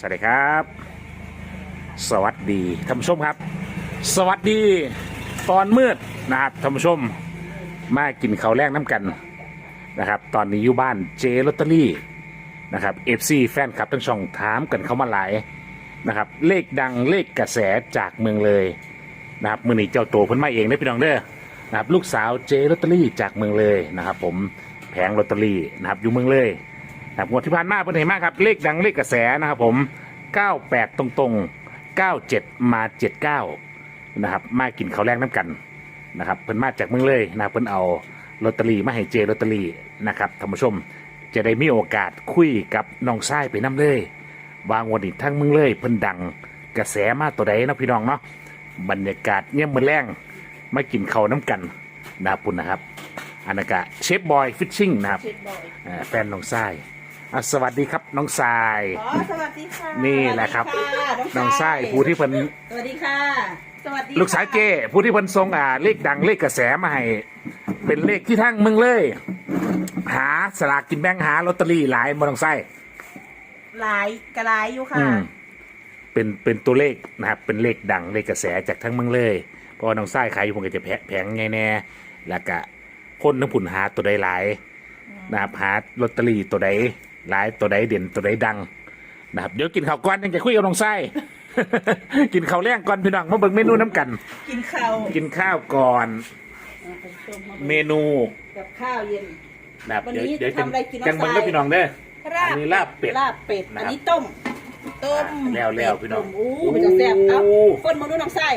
สวัสดีครับ สวัสดีท่านผู้ชมครับ สวัสดีตอนมืดนะครับท่านผู้ชมมากินข้าวแรกน้ำกันนะครับตอนนี้อยู่บ้านเจลอตเตอรี่นะครับเอฟซีแฟนคลับทั้งช่องถามกันเข้ามาหลายนะครับเลขดังเลขกระแสจากเมืองเลยนะครับมือนี้เจ้าตัวเพิ่นมาเองได้พี่น้องเด้อนะครับลูกสาวเจลอตเตอรี่จากเมืองเลยนะครับผมแผงลอตเตอรี่นะครับอยู่เมืองเลย ครับงวดที่ผ่านมาเป็นไงมากครับ เลขดังเลขกระแสนะครับผม 98 ตรงๆ 97 มา 79 นะครับ มากินข้าวแรกน้ำกันนะครับเพิ่นมาจากเมืองเลยนะครับเพิ่นเอาลอตเตอรี่มาให้เจลอตเตอรี่นะครับท่านผู้ชมจะได้มีโอกาสคุยกับน้องชายไปน้ำเลย วางวันนี้ทั้งเมืองเลยเพิ่นดังกระแสมาตัวใดนะพี่น้องเนาะบรรยากาศเนี่ยามมือแรงมากินข้าวน้ำกันนะครับปุ่นนะครับอันนั้นก็เชฟบอยฟิชชิ่งนะครับเช็ดบ่อยอ่าแฟนน้องทราย อะสวัสดีครับน้องทราย อ๋อสวัสดีค่ะนี่แหละครับ สวัสดีค่ะน้องทรายผู้ที่เพิ่นสวัสดีค่ะ สวัสดีลูกสาวเจ้ผู้ที่เพิ่นทรงอ่าเลขดังเลขกระแสมาให้เป็นเลขที่ทั้งมึงเลย หาสลากกินแบ่งหาลอตเตอรี่หลายบ่น้องทรายหลายกระไรอยู่ค่ะ อืมเป็นเป็นตัวเลขนะครับเป็นเลขดังเลขกระแสจากทั้งมึงเลยเพราะว่าน้องทรายขายอยู่ผมก็จะแพแผงไงแน่แล้วก็คนน้ำผุนหาตัวใดหลายนะครับหาลอตเตอรี่ตัวใด หลายตัวใดเด่นตัวใดดังนะครับเดี๋ยวกินข้าวก่อนยังจะคุยกับน้องไส้ กินข้าวแรงก่อนพี่น้องมาเบิ่งเมนูน้ำกัน กินข้าวกินข้าวก่อน เมนูกับข้าวเย็น นะครับวันเดี๋ยวนี้เดี๋ยวทำอะไรกินน้องกันเบิ่งทรายเด้อพี่น้องเด้อลาบอันนี้ลาบเป็ดลาบเป็ด นะครับอันนี้ต้ม ต้มอ่าแล้วแล้วพี่น้องต้มอู้มันจะแซ่บเอ้าโอ้ คนมาดูน้องไส้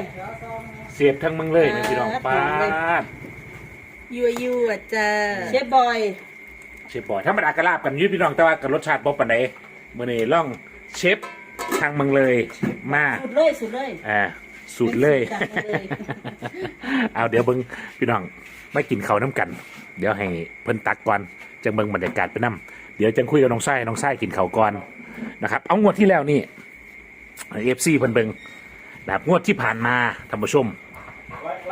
เสียบทั้งมึงเลยนี่พี่น้องอ่า ป้าดยัวยัวจ้าเชฟบอย เชฟบอยธรรมดากระลาบกันอยืดพี่น้องแต่ว่ากับรสชาติบ่ปานใดมื้อนี้ล่องเชฟทางเมึงเลยมาสุดเลยสุดเลยอ่าสูตรเลยจัดมาเลย เอาเดี๋ยวเบิ้งพี่น้องไม่กินเขาวน้ำกัน เดี๋ยวให้เพิ่นตักก่อนจังเบิ้งบรรยากาศไปนํเดี๋ยวจังคุยกับน้องไส้น้องไส้กินเขาวก่อนนะครับ เอางวดที่แล้วนี่เอฟซีเพิ่นเบิ้งนะครับงวดที่ผ่านมาท่านผู้ชม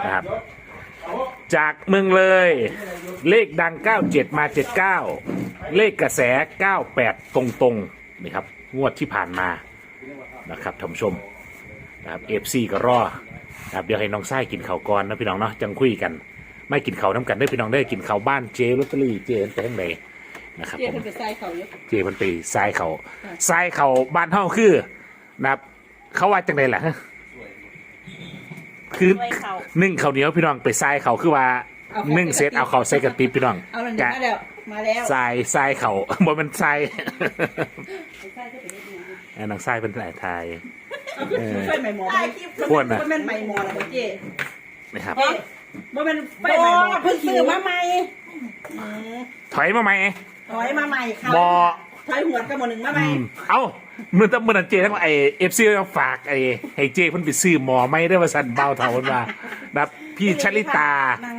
นะครับ จากเมืองเลย เลขดัง 97 มา 79 เลขกระแส 98 ตรงๆนี่ครับ งวดที่ผ่านมานะครับท่านผู้ชมนะครับเอฟซีก็รอนะครับเดี๋ยวให้น้องไส้กินข้าวก่อนนะพี่น้องเนาะจังคุยกัน ไม่กินข้าวน้ำกันได้อพี่น้องได้อกินข้าวบ้านเจลอตเตอรี่เจนแต่ทั้งใดนะครับเจ๊ผมเป็นไปใส่เขาเยอะเจมันไปทรายเขาทรายเขาบ้านเฮาคือนะครับเขาว่าจังไดล่ะฮะ คือด้วยเขานึ่งข้าวเหนียวพี่น้องไปทรายเขาคือว่าเอาเข้านึ่งเสร็จเอาเขาใส่กระติบพี่น้องเอาแล้วกะมาแล้วมาแล้วทรายทรายเขาบ่มันทรายไปใส่ก็เป็นนิดนึงไอ้นางทรายเป็นสายไทยเออไฟใหม่หมอพวกน่ะบ่แม่นใหม่หมอแล้วเจ๊นะครับ เจ๊บ่แม่นไฟใหม่หมอเพิ่งซื้อมาใหม่ถอยมาไหมถอยมาใหม่ค่ะบ่ถอยหัวดกันหมดหนึ่งมาใหม่เอ้า มือตั้งมือนันเจทั้งไอเอฟซีต้องฝากไอให้เจเพิ่นไปซื้อหมอไม่ได้ว่าสันเบาเท่าเพิ่นว่านะครับพี่ชลิตา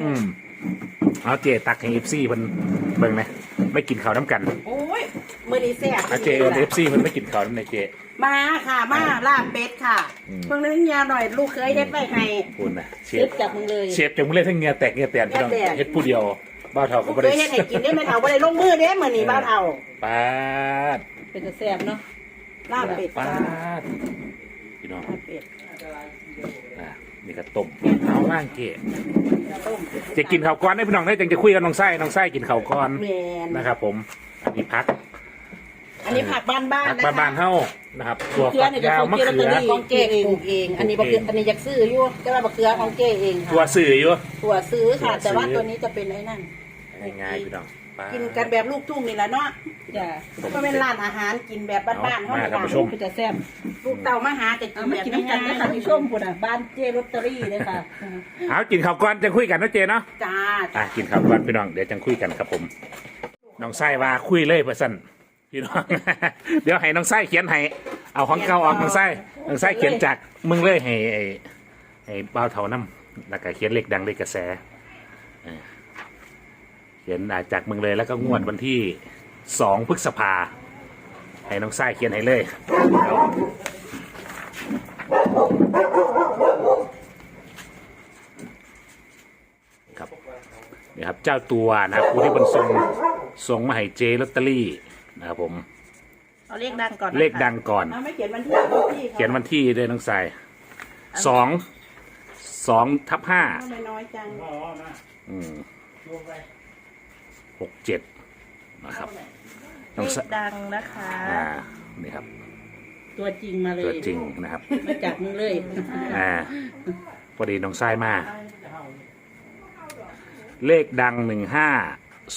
อืมเอาเจตักให้เอฟซีเพิ่นเบิ่งนะไม่กินข้าวน้ำกันโอ้ยมื้อนี้แซ่บเอาเจเอฟซีเพิ่นไม่กินข้าวน้ำในเจ มาค่ะ มาลาบเป็ดค่ะอืม เพิ่งเลี้ยงยาหน่อยลูกเคยเฮ็ดไว้ให้พูดนะเชเฮ็ฟดจากมึงเลย เชฟจังมึงเล่นทั้งเหงือแตกเหงือแตนพี่น้องเหงื่อแตกเฮ็ดผู้เดียวเบ้าเท่าก็ลูกบ่เคได้ยเฮ็ดให้กินได้ไม่เท่าบ่ได้ลงมือเด้มื้อนี้บ้านเอาปาดเป็นจะแซ่บเนาะ ลาบเป็ดปาจ้า ดพี่น้องลาบเป็ดอะนี่ก็ต้มเอาว่างเจต้มจะกินข้าวก่อนได้พี่น้องได้จังจะคุยกับน้องไส้น้องไส้กินข้าวก่อนแมนนะครับ ผมอันนี้พักอันนี้ผักบ้านๆพักนะคะบ้านๆเฮานะครับ ตัวเกลือฝักเนี่ยจะยาวของมะเกลือลอตเขืเตออรี่ของเจ๊เองปลูกเอง อันนี้บักเกลืออันนี้อยากซื้ออยู่แต่ว่าบักเกลือของเจ๊เองค่ะตัวสื่ออยู่ตัวซื้อค่ะตัวซื้อแต่ว่าตัวนี้จะเป็นไอ้นั่น ง่ายๆพี่น้องปาดกินกันแบบลูกทุ่งนี่แหละเนาะ จ้ะผมก็เป็นร้านอาหารกินแบบบ้านๆเอาเขามาท่านผู้ชมจะแซ่บลูกเต่ามาหาแต่กินแบบน้ำกันนะท่านผู้ชมคุณอะบ้านเจลอตเตอรี่เลยค่ะ เอากินข้าวก่อนจะคุยกันนะเจเนาะจ้าอะกินข้าวก่อนพี่น้องเดี๋ยวจังคุยกันครับผมน้องไส้ว่าคุยเลยเพื่อสั้นพี่น้อง เดี๋ยวให้น้องไส้เขียนให้เอาของเก่าออกน้องไส้น้องไส้เขียนจากมึงเลยให้ให้ให้เบ้าเท่าน้ำแล้วก็เขียนเลขดังเลขกระแสเออเขียนอ่าจากมึงเลยแล้วก็งวดวันที่ สองพฤษภา ให้น้องไส้เขียนให้เลยครับนี่ครับเจ้าตัวนะครับผู้ที่บนทรงทรงมาให้เจลอตเตอรี่นะครับผม เอาเลขดังก่อนนะคะเลขดังก่อน เอาไม่เขียนวันที่ของพี่ขาเขียนวันที่ด้วยน้องทรายสองสองทับห้าทำไมน้อยจัง อืมหกเจ็ด นะครับน้องเลทราขยดังนะคะ อ่านี่ครับ ตัวจริงมาเลยตัวจริงนะครับมาจากมึงเลยอ่าพอดีน้องทรายมา เลขดังหนึ่งห้า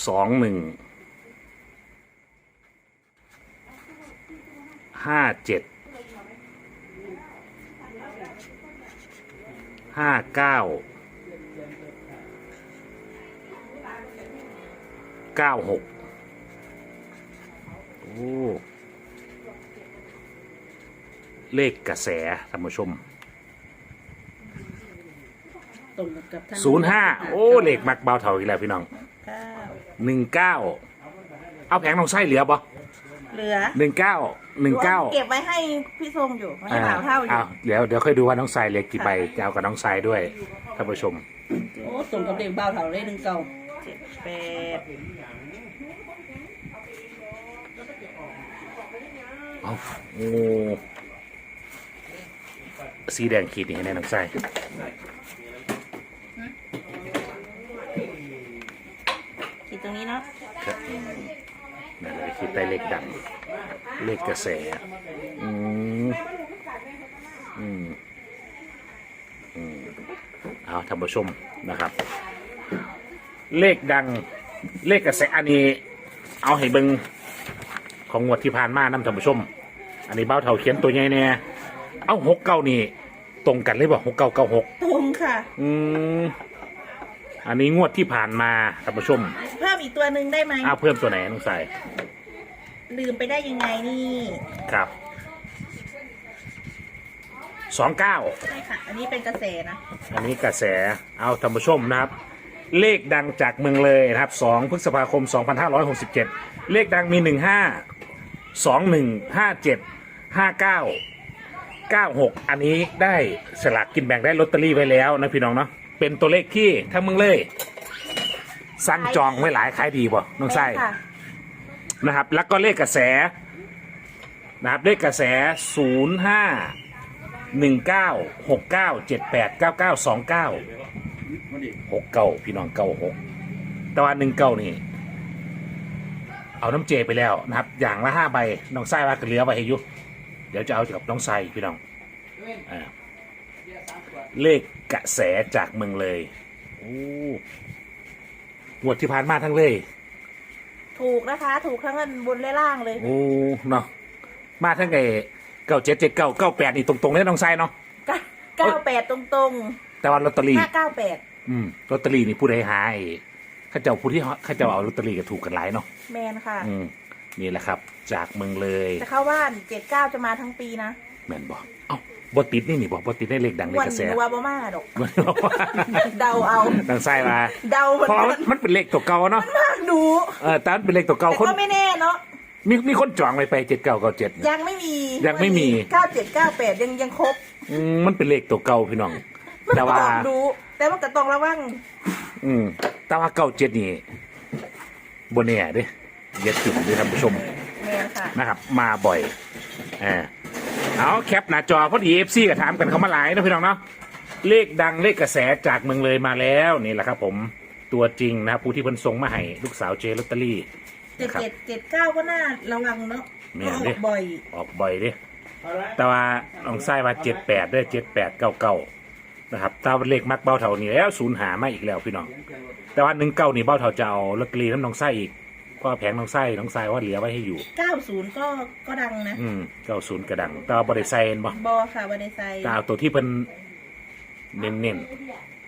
สองหนึ่งห้าเจ็ดห้าเก้าเก้าหกโอ้ เลขกระแสท่านผู้ชม ตรงกับทางศูนย์ห้า โอ้ เลขมักเบาเท่าอีกแล้วพี่น้อง เก้าหนึ่งเก้า เอาแผงน้องไส้เหลือบ่เหลือหนึ่งเก้า หนึ่งเก้าเก็บไว้ให้พี่ทรงอยู่ไม่ให้บ่าวเท่าอยู่ เดี๋ยวเดี๋ยวค่อยดูว่าน้องไส้เหลือกี่ใบจะเอากับน้องไส้ด้วยท่านผู้ชม โอ้ตรงกับเด็กบ่าวเท่าเลยหนึ่งเก้าเจ็ดแปด เอาโอ้สีแดงขีดนี่ให้แน่น้องไส้ขีดตรงนี้เนาะครับอืมนั่นเลยขีดใต้เลขดังเลขกระแสอืมอืมอืมเอาท่านผู้ชมนะครับ เลขดังเลขกระแสอันนี้ เอาให้เบิง ของงวดที่ผ่านมานํท่านผู้ชม อันนี้เบ้าเท่าเขียนตัวใหญ่แน่เอาหกเก้านี่ ตรงกันเลยบ่หกเก้าเก้าหกตรงค่ะอืมอันนี้งวดที่ผ่านมาท่านผู้ชมเพิ่มอีกตัวหนึ่งได้ไหมเอาเพิ่มตัวไหนน้องสายลืมไปได้ยังไงนี่ครับสองเก้าใช่ค่ะ อันนี้เป็นกระแสนะ อันนี้กระแสเอาท่านผู้ชมนะครับ เลขดังจากเมืองเลยนะครับ 2 พฤษภาคม 2567 เลขดังมี 15 21 57 59 96อันนี้ได้สลากกินแบ่งได้ลอตเตอรี่ไว้แล้วนะพี่น้องเนาะเป็นตัวเลขที่ถ้าเมืองเลย สั่งจองไว้หลายขายดีบ่น้องไส้ค่ะนะครับ แล้วก็เลขกระแสนะครับเลขกระแส0 5 1 9 6 9 7 8 9 9 2 9 6 9พี่น้องเก้าหกแต่ว่าหนึ่งเก้านี่ เอาน้ำเจไปแล้วนะครับ อย่างละห้าใบน้องไส้ว่ากันเหลือไว้ให้อยุเดี๋ยวจะเอากับน้องไส้พี่น้องอ่าเลขกระแสจากเมืองเลยโอ้งวดที่ผ่านมาทั้งเลย ถูกนะคะ ถูกทั้งเงินบนและล่างเลยโอ้เนาะมาทั้งไงเก้าเจ็ดเจ็ดเก้าเก้าแปดนี่ตรงๆเลยน้องไซเนาะเก้าแปดตรงแต่ว่าลอตเตอๆรี่ห้าเก้าแปดอืมลอตเตอรี่นี่ผู้ใดหาย ข้าเจ้าผู้ที่ข้าเจ้าเอาลอตเตอรี่ก็ถูกกันหลายเนาะแมนค่ะ อืมนี่แหละครับ จากเมืองเลยจะเข้าบ้านเจ็ดเก้าจะมาทั้งปีนะแม่นบอกเอ้าบติดนี่นี่บอกบติดได้เลขดังในวันกระแสหนูว่าบ่มาดอกมันบอกว่าเดาเอาดังไส้มาเดาเหมือนเพราะกัมันนมันเป็นเลขตัวเก่าเนาะมากดูเออแต่มันเป็นเลขตัวเก่าแต่คน ก็ไม่แน่เนาะมีมีคนจองไปไปเจ็ดเก้าเก้าเจ็ด ยังไม่มียังไม่มี เก้าเจ็ดเก้าแปดยังยังครบอืมมันเป็นเลขตัวเก่าพี่น้อง มันแต่ก็ว่าต้องดูแต่ว่าก็ต้องระวังอืม แต่ว่าเก้าเจ็ดนี่บนเนี่ยเด้เย็ดจุ่มด้วยท่านผู้ชมแมนค่ะนะครับ มาบ่อยอ่าเอาแคปหน้าจอพอดีเอฟซีก็ถามกันเขามาหลายนะพี่น้องเนาะเลขดังเลขกระแสจากเมืองเลยมาแล้วนี่แหละครับ ผมตัวจริงนะครับผู้ที่เพิ่นส่งมาให้ลูกสาวเจลอตเตอรี่ เจ็ดนะครับเจ็ดเจ็ดเก้าก็น่าระวังเนาะแม่นอดิอกบ่อยออกบ่อยเดิแต่ว่าลองไส้ว่าเจ็ดแปดด้วยเจ็ดแปดเก้าเก้า นะครับถ้าเลขมักเบ้าเท่านี้แล้วศูนย์หามาอีกแล้วพี่น้อง แต่ว่าหนึ่งเก้านี่เบ้าเท่าจะเอาลอตเตอรี่น้ำน้องไส้อีกเพราะว่าแผงน้องไส้น้องไส้ว่าเหลือไว้ให้อยู่เก้าศูนย์ก็ก็ดังนะอืมเก้าศูนย์กระดังแต่ว่าบริไซน์บ่บอค่ะบไดไซก็เอาตัวที่เพิ่นเน้น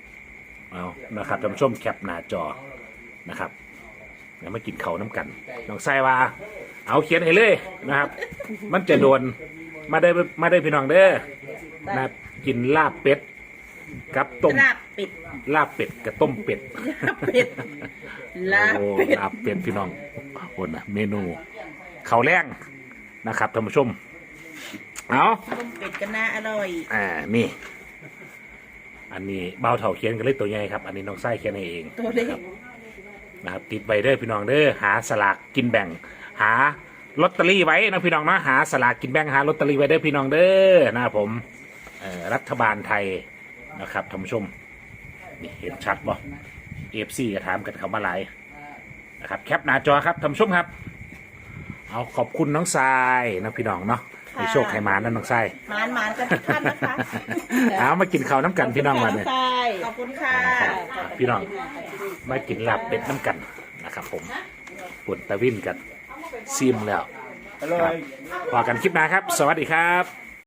ๆเอานะครับท่านผู้ชมแคปหน้าจอนะครับแล้วมากินเขาวน้ำกันน้องไส้ว่าเอาเขียนให้เลยนะครับ มันจะโดนมาได้มาได้พี่น้องเด้อนะครับกินลาบเป็ด กับต้มลาบเป็ดลาบเป็ดกับต้มเป็ดลาบเป็ดลาบโอ้เป็ดลาบเป็ดพี่น้องโอนนะเมนูเขาวแรงนะครับท่านผู้ชมเอาต้มเป็ดกันน่าอร่อยอ่านี่ อันนี้เบาเถาเขียนกันเลยตัวใหญ่ครับ อันนี้น้องไส้เขียนให้เองตัวเล็กนะครับติดใบเด้อพี่น้องเด้อหาสลากกินแบ่ง หาลอตเตอรี่ไว้นะพี่น้องเนาะหาสลากกินแบ่งหาลอตเตอรี่ไว้เด้อพี่น้องเด้อนะครับผมเอ่อรัฐบาลไทย นะครับท่านผู้ชมนี่เห็นชัดบ่เอฟซีก็ถามกันเข้ามาหลายนะครับ แคปหน้าจอครับท่านผู้ชมครับ เอาขอบคุณน้องทรายนะพี่น้องเนาะมีโชคให้มานั่นน้องทรายหมานหมานกันทุกท่านนะคะเอามากินข้าวน้ำกันพี่น้องมาเนี่ยใช่ขอบคุณค่ะ พี่น้อง มากินลาบเป็ดน้ำกันนะครับ ผมปุ่นตะวินกันซิมแล้วอร่อยพอกันคลิปหน้าครับ สวัสดีครับ